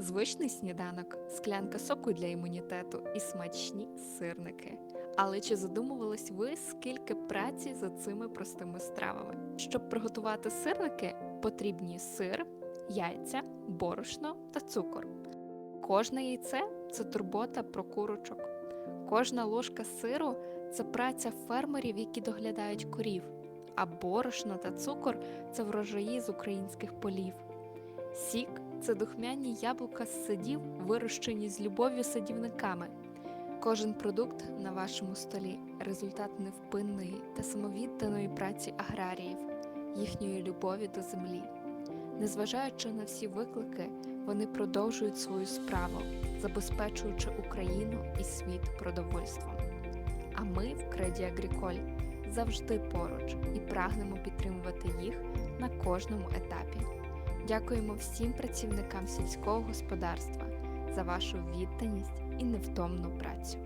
Звичний сніданок, склянка соку для імунітету і смачні сирники. Але чи задумувались ви, скільки праці за цими простими стравами? Щоб приготувати сирники, потрібні сир, яйця, борошно та цукор. Кожне яйце це турбота про курочок. Кожна ложка сиру це праця фермерів, які доглядають корів. А борошно та цукор це врожаї з українських полів. Сік це духмяні яблука з садів, вирощені з любов'ю садівниками. Кожен продукт на вашому столі результат невпинної та самовідданої праці аграріїв, їхньої любові до землі. Незважаючи на всі виклики, вони продовжують свою справу, забезпечуючи Україну і світ продовольством. А ми в Креді Агріколь завжди поруч і прагнемо підтримувати їх на кожному етапі. Дякуємо всім працівникам сільського господарства за вашу відданість і невтомну працю.